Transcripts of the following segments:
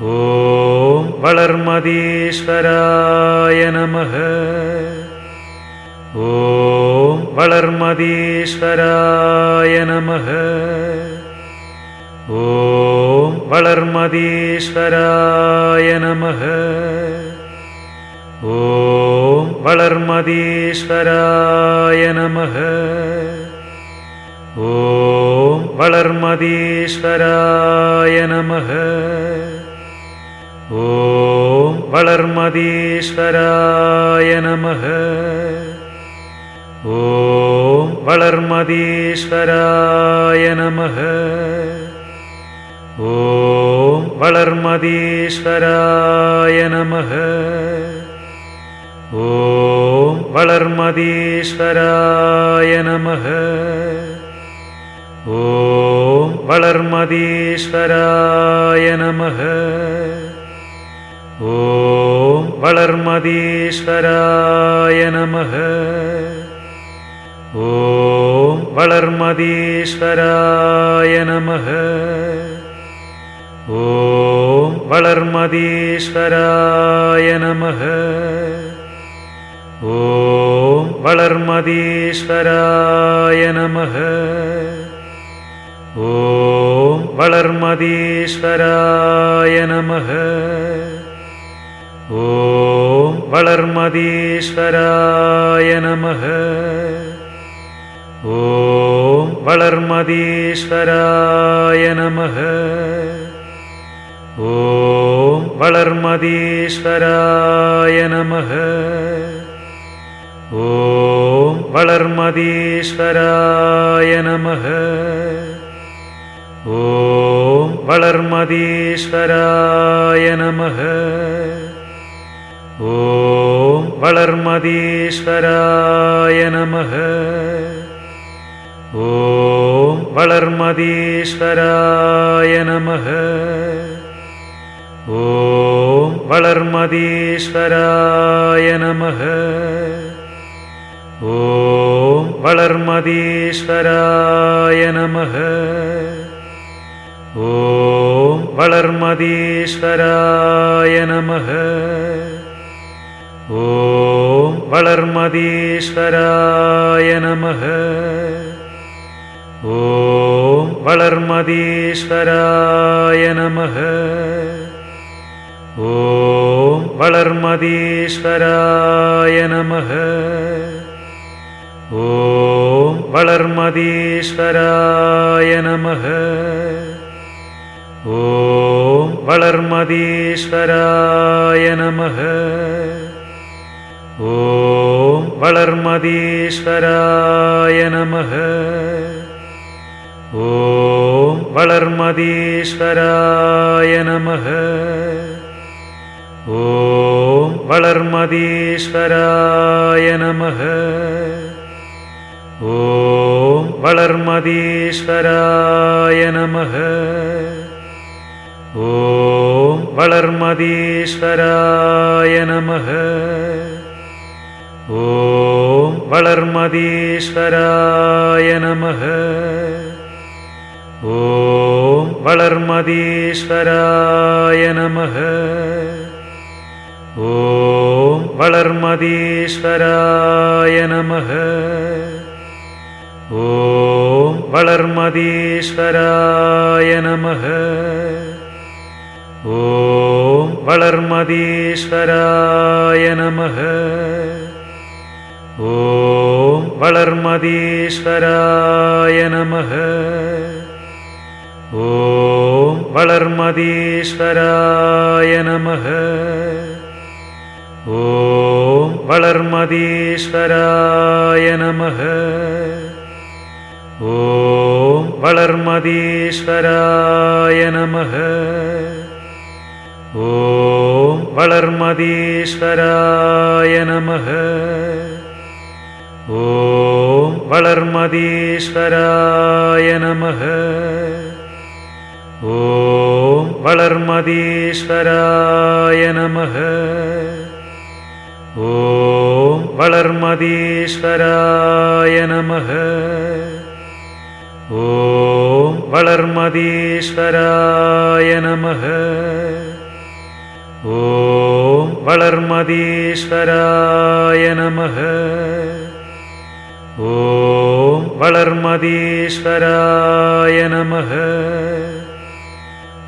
ॐ वळर्मदीश्वराय नमः। ॐ वळर्मदीश्वराय नमः। ॐ वळर्मदीश्वराय नमः। ॐ वळर्मदीश्वराय नमः। ॐ वळर्मदीश्वराय नमः। ॐ वळर्मदीश्वराय नमः। ॐ वळर्मदीश्वराय नमः। ॐ वळर्मदीश्वराय नमः। ॐ वळर्मदीश्वराय नमः। ॐ वळर्मदीश्वराय नमः। ॐ वळर्मदीश्वराय नमः। ॐ वळर्मदीश्वराय नमः। ॐ वळर्मदीश्वराय नमः। ॐ वळर्मदीश्वराय नमः। ॐ वळर्मदीश्वराय नमः। ॐ वळर्मदीश्वराय नमः। ॐ वळर्मदीश्वराय नमः। ॐ वळर्मदीश्वराय नमः। ॐ वळर्मदीश्वराय नमः। ॐ वळर्मदीश्वरा വളർമതീശ്വരായ നമ. ഓം വളർമതീശ്വരായ നമ. ഓം വളർമതീശ്വരായ നമ. ഓം വളർമതീശ്വരായ നമ. ഓം വളർമതീശ്വരായ വളർമതീശ്വരായ നമ. ഓം വളർമതീശ്വരായ നമ. ഓം വളർമതീശ്വരായ നമ. ഓം വളർമതീശ്വരായ നമ. ഓം വളർമതീശ്വരായ നമ. ഓം വളർമതീശ്വരായ നമ. ഓം വളർമതീശ്വരായ നമ. ഓം വളർമതീശ്വരായ നമ. ഓം വളർമതീശ്വരായ നമ. ഓം വളർമതീശ്വരായ നമ. ॐ वळर्मदीश्वराय नमः। ॐ वळर्मदीश्वराय नमः। ॐ वळर्मदीश्वराय नमः। ॐ वळर्मदीश्वराय नमः। ॐ वळर्मदीश्वर വളർമതീശ്വരായ നമ. ഓം വളർമതീശ്വരായ നമ. ഓം വളർമതീശ്വരായ നമ. ഓം വളർമതീശ്വരായ നമ. ഓം വളർമതീശ്വരായ നമ. வளர்மதீஸ்வராய नमः ஓம் வளர்மதீஸ்வராய नमः ஓம் வளர்மதீஸ்வராய नमः ॐ वळर्मदीश्वराय नमः ॐ वळर्मदीश्वराय नमः ॐ वळर्मदीश्वराय नमः।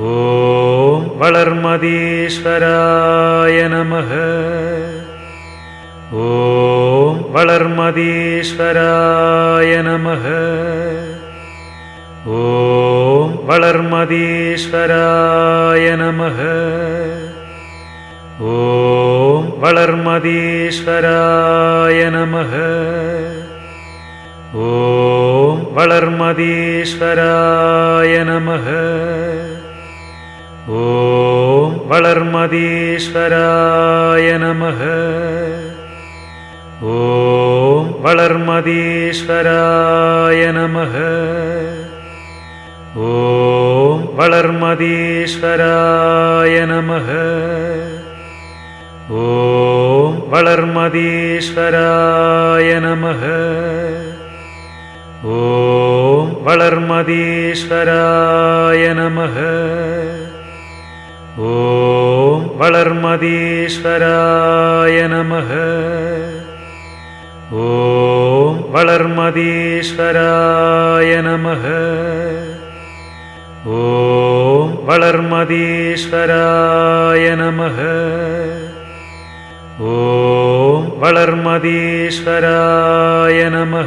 ॐ वळर्मदीश्वराय नमः। ॐ वळर्मदीश्वराय नमः। ॐ वळर्मदीश्वराय नमः। ॐ वळर्मदीश्वराय नमः। വളർമതീശ്വരായ നമ. ഓം വളർമതീശ്വരായ നമ. ഓം വളർമതീശ്വരായ നമ. ഓം വളർമതീശ്വരായ നമ. ഓം വളർമതീശ്വരായ നമ. ഓം വളർമതീശ്വരായ നമ. ഓം വളർമതീശ്വരായ നമ. ഓം വളർമതീശ്വരായ നമ. ഓം വളർമതീശ്വരായ നമ. ഓം വളർമതീശ്വരായ നമ.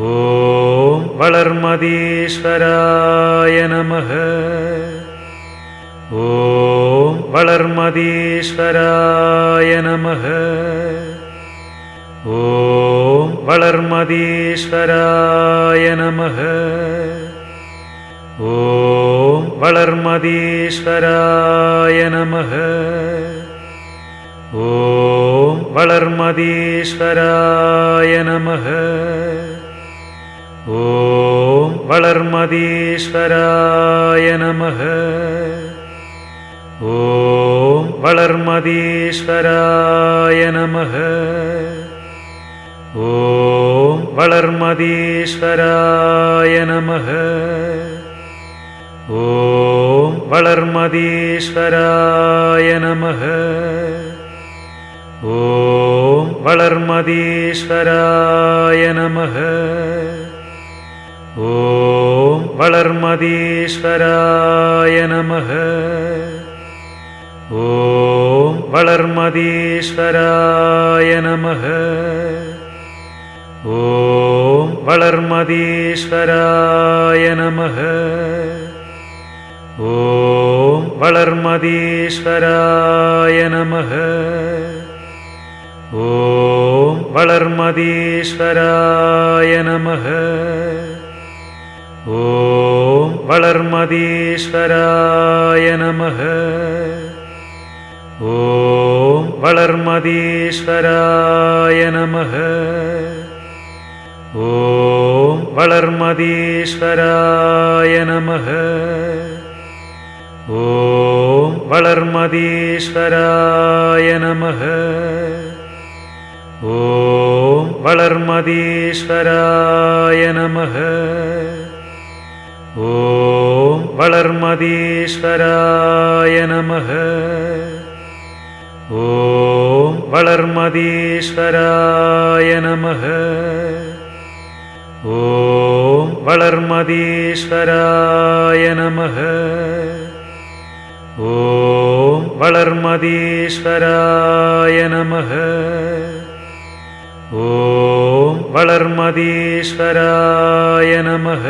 ഓം വളർമതീശ്വരായ നമ. ഓം വളർമതീശ്വരായ നമ. ഓം വളർമതീശ്വരായ നമ. ഓം വളർമതീശ്വരായ നമ. ഓം വളർമതീശ്വരായ നമ. ഓം വളർമതീശ്വരായ നമ. ഓം വളർമതീശ്വരായ നമ. ഓം വളർമതീശ്വരായ നമ. ഓം വളർമതീശ്വരായ നമ. ഓം വളർമതീശ്വരായ നമ. ഓം വളർമതീശ്വരായ നമ. ഓം വളർമതീശ്വരായ നമ. ഓം വളർമതീശ്വരായ നമ. ഓം വളർമതീശ്വരായ നമ. ഓം വളർമതീശ്വരായ வளர்மதீஸ்வராய नमः ஓம் வளர்மதீஸ்வராய नमः ஓம் வளர்மதீஸ்வராய नमः ॐ वळर्मदीश्वराय नमः ॐ वळर्मदीश्वराय नमः ॐ वळर्मदीश्वराय नमः। ॐ वळर्मदीश्वराय नमः। ॐ वळर्मदीश्वराय नमः। ॐ वळर्मदीश्वराय नमः। ॐ वळर्मदीश्वराय नमः।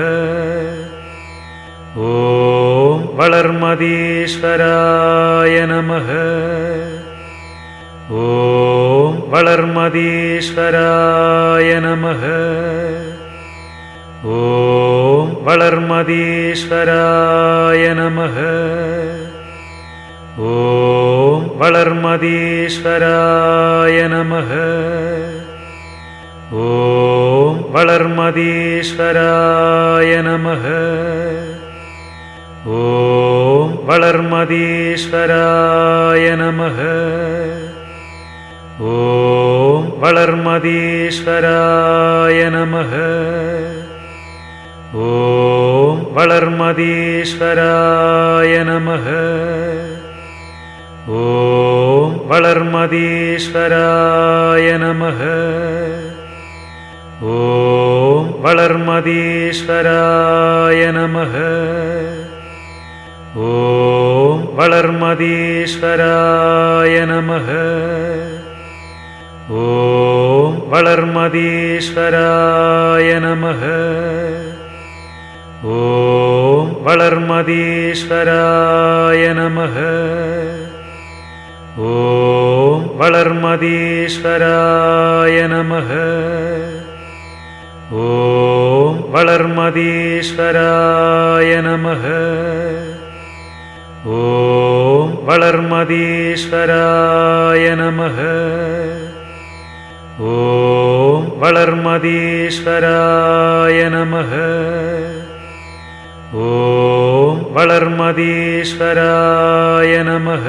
ഓം വളർമതീശ്വരായ നമ. ഓം വളർമതീശ്വരായ നമ. ഓം വളർമതീശ്വരായ നമ. ഓം വളർമതീശ്വരായ നമ. ഓം വളർമതീശ്വരായ നമ. ഓം വളർമതീശ്വരായ നമ. ഓം വളർമതീശ്വരായ നമ. ഓം വളർമതീശ്വരായ നമ. വളർമതീശ്വരായ നമ. ഓം വളർമതീശ്വരായ വളർമതീശ്വരായ നമ. ഓം വളർമതീശ്വരായ നമ. ഓം വളർമതീശ്വരായ നമ. ഓം വളർമതീശ്വരായ നമ. ഓം വളർമതീശ്വരായ നമ. ഓം वळर्मदीश्वराय नमः ॐ वळर्मदीश्वराय नमः ॐ वळर्मदीश्वराय नमः